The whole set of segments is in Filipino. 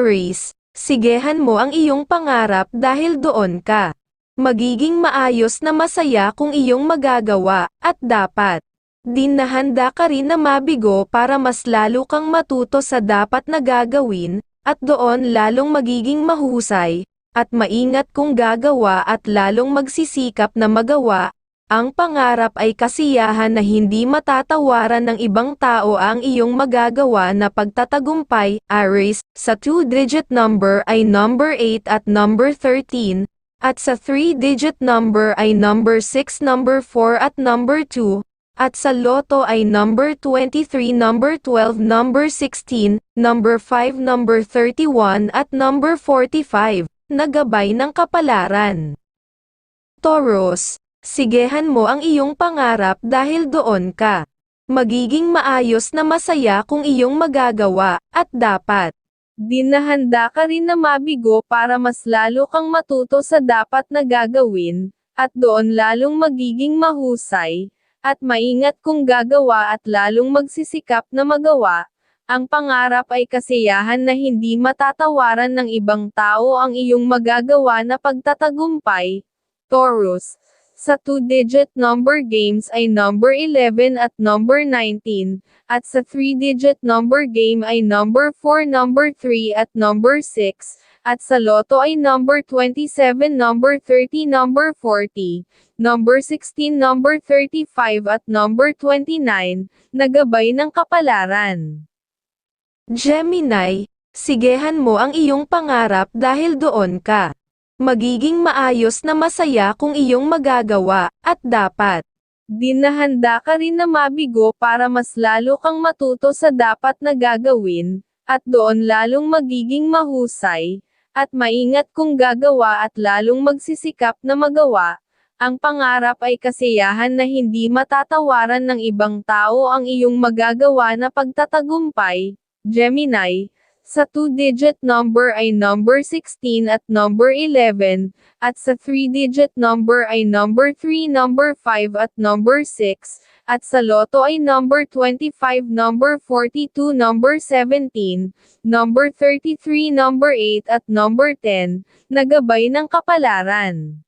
Aries, sigehan mo ang iyong pangarap dahil doon ka. Magiging maayos na masaya kung iyong magagawa, at dapat. Din na handa ka rin na mabigo para mas lalo kang matuto sa dapat na gagawin, at doon lalong magiging mahusay, at maingat kung gagawa at lalong magsisikap na magawa, ang pangarap ay kasiyahan na hindi matatawaran ng ibang tao ang iyong magagawa na pagtatagumpay, Aries, sa two-digit number ay number 8 at number 13, at sa three-digit number ay number 6, number 4 at number 2, at sa loto ay number 23, number 12, number 16, number 5, number 31 at number 45, nagabay ng kapalaran. Taurus, sigehan mo ang iyong pangarap dahil doon ka. Magiging maayos na masaya kung iyong magagawa, at dapat. Dinahanda ka rin na mabigo para mas lalo kang matuto sa dapat na gagawin, at doon lalong magiging mahusay, at maingat kung gagawa at lalong magsisikap na magawa, ang pangarap ay kasiyahan na hindi matatawaran ng ibang tao ang iyong magagawa na pagtatagumpay. Taurus, sa two-digit number games ay number 11 at number 19, at sa three-digit number game ay number 4, number 3 at number 6, at sa loto ay number 27, number 30, number 40, number 16, number 35 at number 29, nagabay ng kapalaran. Gemini, sigehan mo ang iyong pangarap dahil doon ka. Magiging maayos na masaya kung iyong magagawa, at dapat. Dinahanda ka rin na mabigo para mas lalo kang matuto sa dapat na gagawin, at doon lalong magiging mahusay, at maingat kung gagawa at lalong magsisikap na magawa, ang pangarap ay kasiyahan na hindi matatawaran ng ibang tao ang iyong magagawa na pagtatagumpay, Gemini, sa two-digit number ay number 16 at number 11, at sa three-digit number ay number 3, number 5 at number 6, at sa loto ay number 25, number 42, number 17, number 33, number 8 at number 10, nagabay ng kapalaran.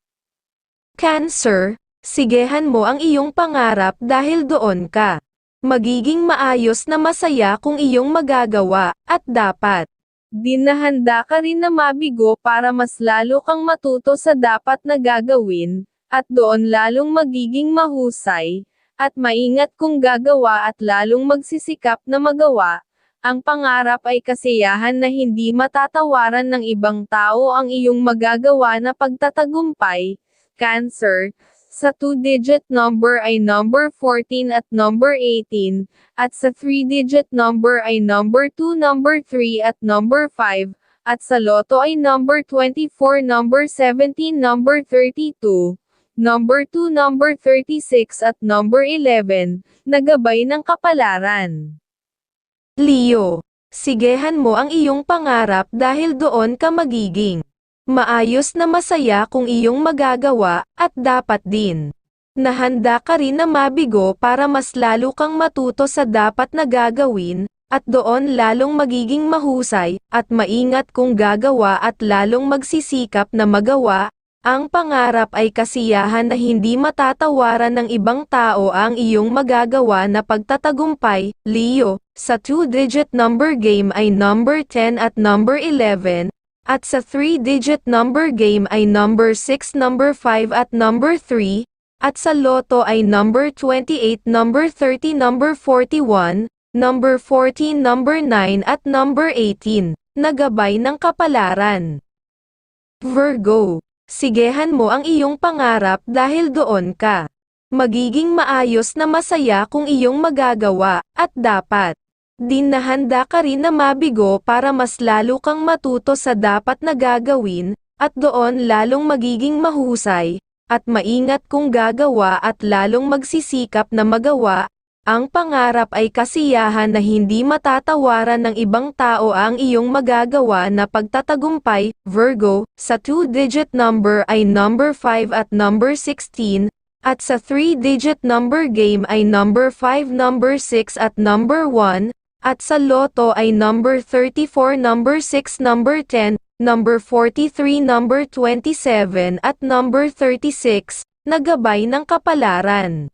Cancer, sigehan mo ang iyong pangarap dahil doon ka. Magiging maayos na masaya kung iyong magagawa, at dapat. Dinahanda ka rin na mabigo para mas lalo kang matuto sa dapat na gagawin, at doon lalong magiging mahusay, at maingat kung gagawa at lalong magsisikap na magawa, ang pangarap ay kasiyahan na hindi matatawaran ng ibang tao ang iyong magagawa na pagtatagumpay, Cancer, sa two-digit number ay number 14 at number 18, at sa three-digit number ay number 2, number 3 at number 5, at sa loto ay number 24, number 17, number 32, number 2, number 36 at number 11, nagabay ng kapalaran. Leo, sigehan mo ang iyong pangarap dahil doon ka magiging Maayos na masaya kung iyong magagawa, at dapat din. Nahanda ka rin na mabigo para mas lalo kang matuto sa dapat na gagawin, at doon lalong magiging mahusay, at maingat kung gagawa at lalong magsisikap na magawa, ang pangarap ay kasiyahan na hindi matatawaran ng ibang tao ang iyong magagawa na pagtatagumpay, Leo, sa two-digit number game ay number 10 at number 11, at sa 3-digit number game ay number 6, number 5 at number 3, at sa loto ay number 28, number 30, number 41, number 14, number 9 at number 18, nagabay ng kapalaran. Virgo, sigehan mo ang iyong pangarap dahil doon ka. Magiging maayos na masaya kung iyong magagawa, at dapat din na handa ka rin na mabigo para mas lalo kang matuto sa dapat na gagawin, at doon lalong magiging mahusay, at maingat kung gagawa at lalong magsisikap na magawa, ang pangarap ay kasiyahan na hindi matatawaran ng ibang tao ang iyong magagawa na pagtatagumpay, Virgo, sa two-digit number ay number 5 at number 16, at sa three-digit number game ay number 5, number 6 at number 1, at sa loto ay number 34, number 6, number 10, number 43, number 27 at number 36, na gabay ng kapalaran.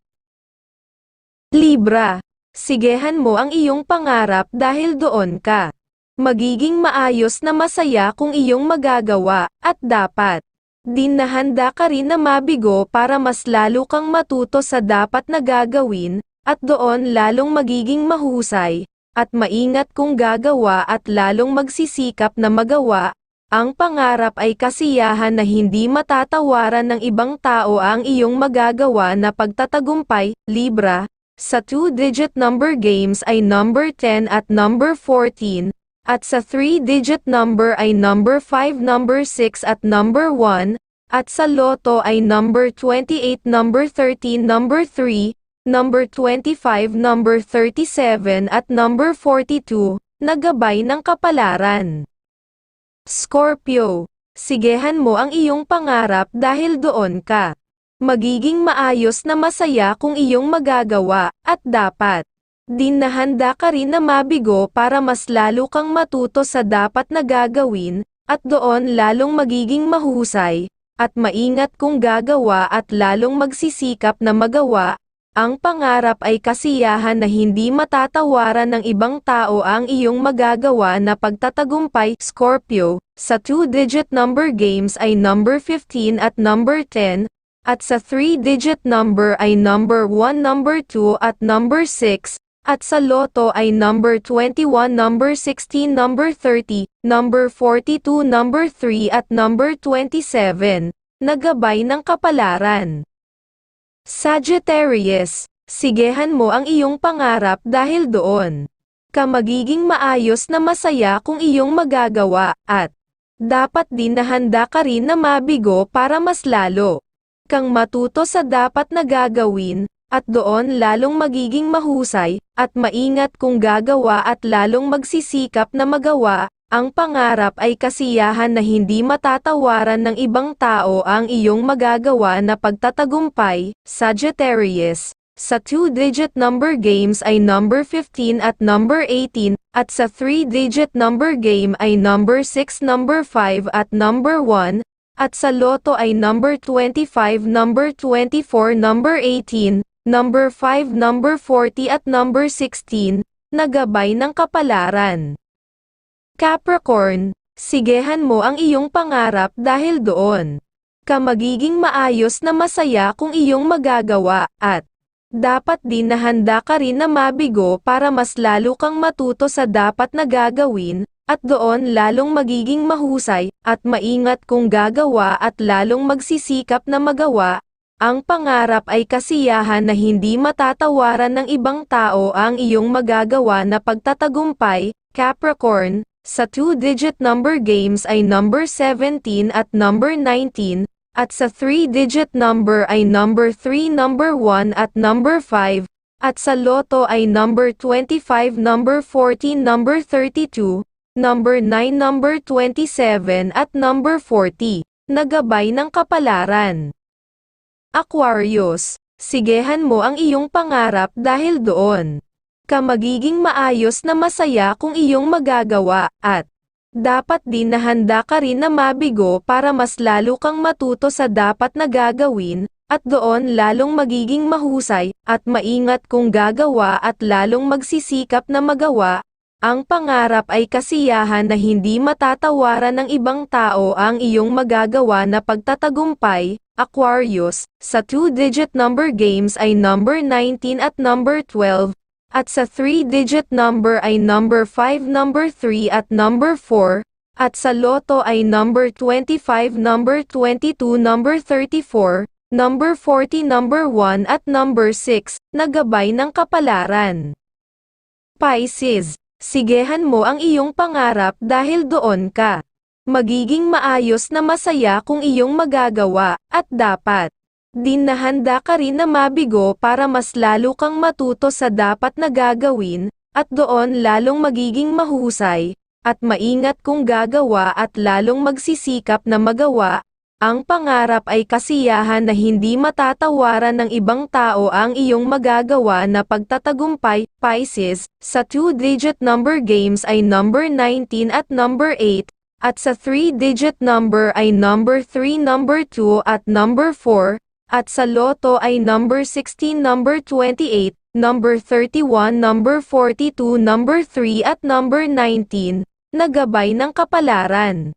Libra, sigehan mo ang iyong pangarap dahil doon ka. Magiging maayos na masaya kung iyong magagawa, at dapat. Din na handa ka rin na mabigo para mas lalo kang matuto sa dapat na gagawin, at doon lalong magiging mahusay, at maingat kung gagawa at lalong magsisikap na magawa, ang pangarap ay kasiyahan na hindi matatawaran ng ibang tao ang iyong magagawa na pagtatagumpay, Libra, sa two-digit number games ay number 10 at number 14, at sa three-digit number ay number 5, number 6 at number 1, at sa loto ay number 28, number 13, number 3, number 25, number 37 at number 42, na gabay ng kapalaran. Scorpio, sigehan mo ang iyong pangarap dahil doon ka. Magiging maayos na masaya kung iyong magagawa, at dapat. Din na handa ka rin na mabigo para mas lalo kang matuto sa dapat na gagawin, at doon lalong magiging mahusay, at maingat kung gagawa at lalong magsisikap na magawa, ang pangarap ay kasiyahan na hindi matatawaran ng ibang tao ang iyong magagawa na pagtatagumpay, Scorpio, sa two-digit number games ay number 15 at number 10, at sa three-digit number ay number 1, number 2 at number 6, at sa loto ay number 21, number 16, number 30, number 42, number 3 at number 27, na gabay ng kapalaran. Sagittarius, sigehan mo ang iyong pangarap dahil doon. Ka magiging maayos na masaya kung iyong magagawa, at dapat din na handa ka rin na mabigo para mas lalo. Kang matuto sa dapat na gagawin, at doon lalong magiging mahusay, at maingat kung gagawa at lalong magsisikap na magawa, ang pangarap ay kasiyahan na hindi matatawaran ng ibang tao ang iyong magagawa na pagtatagumpay, Sagittarius. Sa two-digit number games ay number 15 at number 18, at sa three-digit number game ay number 6, number 5 at number 1, at sa loto ay number 25, number 24, number 18, number 5, number 40 at number 16, na gabay ng kapalaran. Capricorn, sigehan mo ang iyong pangarap dahil doon. Ka magiging maayos na masaya kung iyong magagawa, at dapat din na handa ka rin na mabigo para mas lalo kang matuto sa dapat na gagawin, at doon lalong magiging mahusay, at maingat kung gagawa at lalong magsisikap na magawa, ang pangarap ay kasiyahan na hindi matatawaran ng ibang tao ang iyong magagawa na pagtatagumpay, Capricorn, sa two-digit number games ay number 17 at number 19, at sa three-digit number ay number 3, number 1 at number 5, at sa loto ay number 25, number 14, number 32, number 9, number 27 at number 40, na gabay ng kapalaran. Aquarius, sigehan mo ang iyong pangarap dahil doon ka magiging maayos na masaya kung iyong magagawa, at dapat din na handa ka rin na mabigo para mas lalo kang matuto sa dapat na gagawin, at doon lalong magiging mahusay, at maingat kung gagawa at lalong magsisikap na magawa, ang pangarap ay kasiyahan na hindi matatawaran ng ibang tao ang iyong magagawa na pagtatagumpay, Aquarius, sa two-digit number games ay number 19 at number 12, at sa three-digit number ay number 5, number 3 at number 4, at sa loto ay number 25, number 22, number 34, number 40, number 1 at number 6, na gabay ng kapalaran. Pisces, sigehan mo ang iyong pangarap dahil doon ka. Magiging maayos na masaya kung iyong magagawa, at dapat din na handa ka rin na mabigo para mas lalo kang matuto sa dapat na gagawin, at doon lalong magiging mahusay, at maingat kung gagawa at lalong magsisikap na magawa, Ang pangarap ay kasiyahan na hindi matatawaran ng ibang tao ang iyong magagawa na pagtatagumpay, Pisces, sa two-digit number games ay number 19 at number 8, at sa three-digit number ay number 3, number 2 at number 4, at sa loto ay number 16, number 28, number 31, number 42, number 3 at number 19, na gabay ng kapalaran.